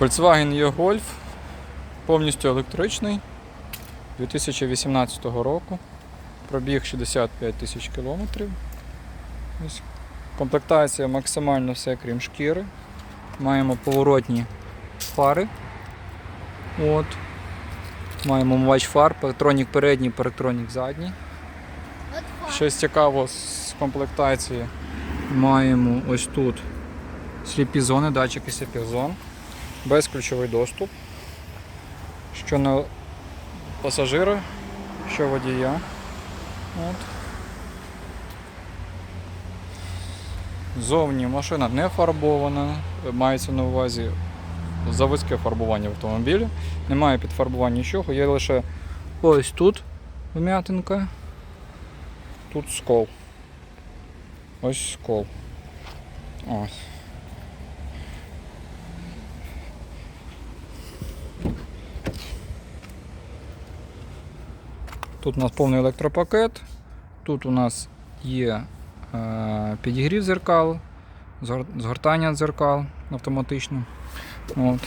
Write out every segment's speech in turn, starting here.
Volkswagen E-Golf повністю електричний 2018 року. Пробіг 65 тисяч кілометрів. Комплектація максимально все крім шкіри. Маємо поворотні фари. От. Маємо омивач фар, парктронік передній, парктронік задній. Щось цікаво з комплектації. Маємо ось тут сліпі зони, датчики сліпих зон, безключовий доступ. Що на пасажира, що водія. От. Зовні машина не фарбована, мається на увазі заводське фарбування в автомобілі. Немає підфарбування нічого, є лише ось тут вм'ятинка. Тут скол. Ось скол. Ось. Тут у нас повний електропакет. Тут у нас є е, підігрів зеркал, згортання дзеркал автоматично. От.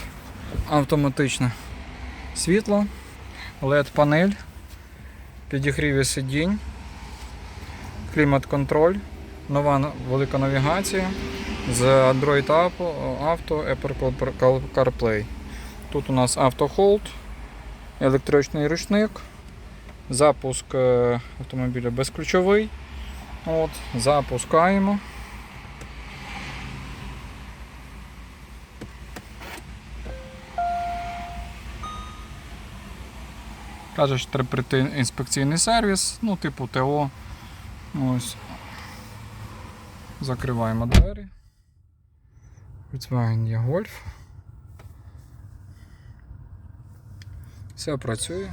Автоматичне світло, LED-панель, підігріві сидінь клімат-контроль, нова велика навігація з Android Auto, Apple CarPlay. Тут у нас автохолд, електричний ручник, запуск е, автомобіля безключовий. От, запускаємо. Каже, що треба прийти інспекційний сервіс, ну, типу ТО. Ось. Закриваємо двері. Volkswagen є Golf. Все працює.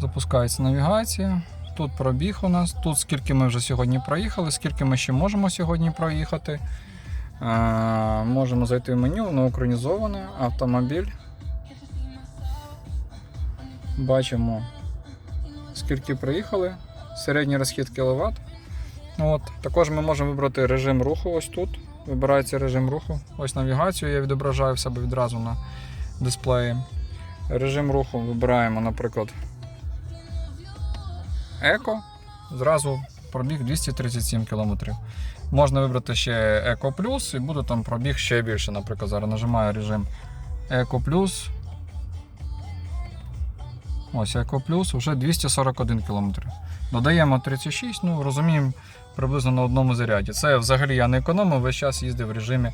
Запускається навігація. Тут пробіг у нас, тут скільки ми вже сьогодні проїхали, скільки ми ще можемо сьогодні проїхати. Е, можемо зайти в меню на українізоване автомобіль. Бачимо, скільки приїхали, середній розхід кВт. От. Також ми можемо вибрати режим руху ось тут. Вибирається режим руху. Ось навігацію я відображаю в себе відразу на дисплеї. Режим руху вибираємо, наприклад, еко. Зразу пробіг 237 км. Можна вибрати ще Еко Плюс і буде там пробіг ще більше. Наприклад, зараз нажимаю режим Еко Плюс. Ось Еко Плюс вже 241 км. Додаємо 36, ну розуміємо, приблизно на одному заряді. Це взагалі я не економив, весь час їздив в режимі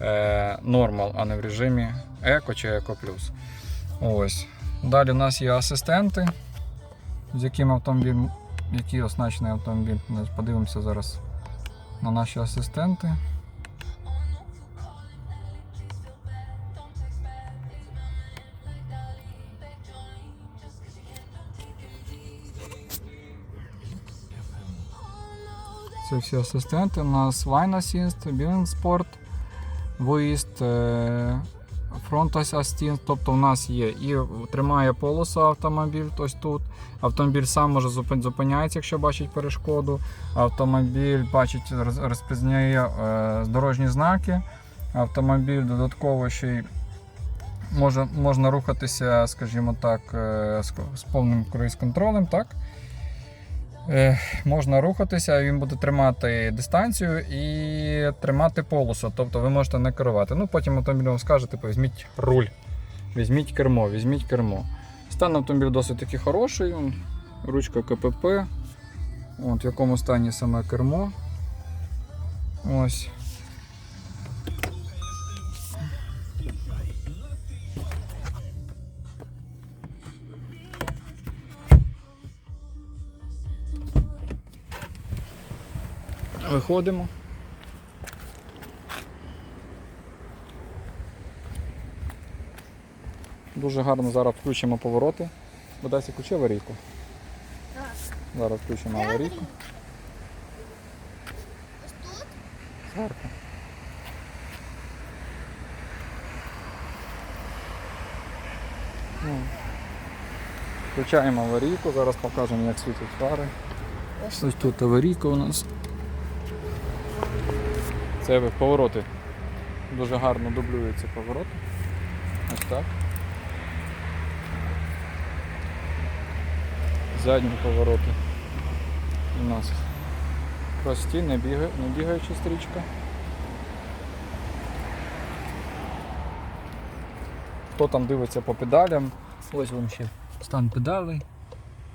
е, Normal, а не в режимі Еко чи Еко Плюс. Ось. Далі у нас є асистенти, з яким автомобіль, який оснащений автомобіль. Подивимося зараз на наші асистенти. Це всі асистенти. У нас Line Assist, Billing Sport, виїзд, Front Assist, тобто у нас є і тримає полосу автомобіль, ось тут. Автомобіль сам може зупиняється, якщо бачить перешкоду. Автомобіль бачить, роз- розпізняє е, дорожні знаки. Автомобіль додатково ще й може, можна рухатися, скажімо так, е, з повним круїз-контролем. Так? Е, можна рухатися, він буде тримати дистанцію і тримати полосу. Тобто ви можете не керувати. Ну, потім автомобіль вам скаже, типу, візьміть руль, візьміть кермо, візьміть кермо. Стан автомобіля досить таки хороший. Ручка КПП. От, в якому стані саме кермо. Ось. Виходимо. Дуже гарно зараз включимо повороти. Бодається включи аварійку. Зараз включимо аварійку. Ось тут? Зверху. Ну. Включаємо аварійку, зараз покажемо, як світять фари. Ось тут аварійка у нас. Це повороти. Дуже гарно дублюються повороти. Ось так. Задні повороти. У нас прості, не, бігаюча стрічка. Хто там дивиться по педалям? Ось вам ще стан педалей,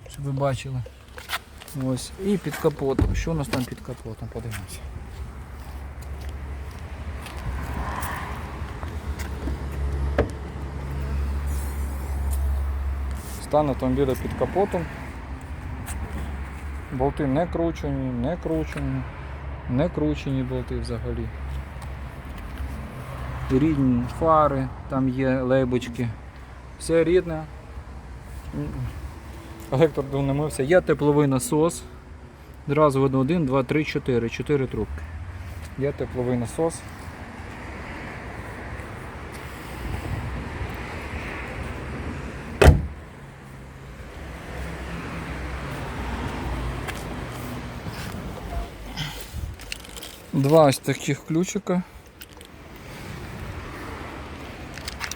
щоб ви бачили. Ось. І під капотом. Що у нас там під капотом? Подивимося. Стан автомобіля під капотом. Болти не кручені, не кручені, не кручені болти взагалі. Рідні фари, там є лейбочки. Все рідне. Електор не мився. Є тепловий насос. Зразу видно 1, 2, 3, 4. 4 трубки. Є тепловий насос. Два ось таких ключика.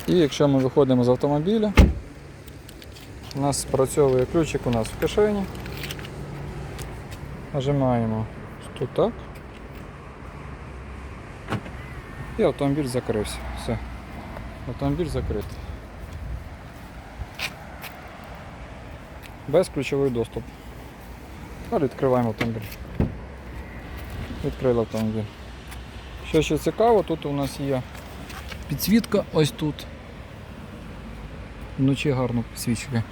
І якщо ми виходимо з автомобіля, у нас спрацьовує ключик у нас в кишені. Нажимаємо тут так. І автомобіль закрився. Все. Автомобіль закритий. Безключовий доступ. Далі відкриваємо автомобіль. Відкрили автомобіль. Що ще цікаво, тут у нас є підсвітка ось тут. Вночі гарно підсвічує.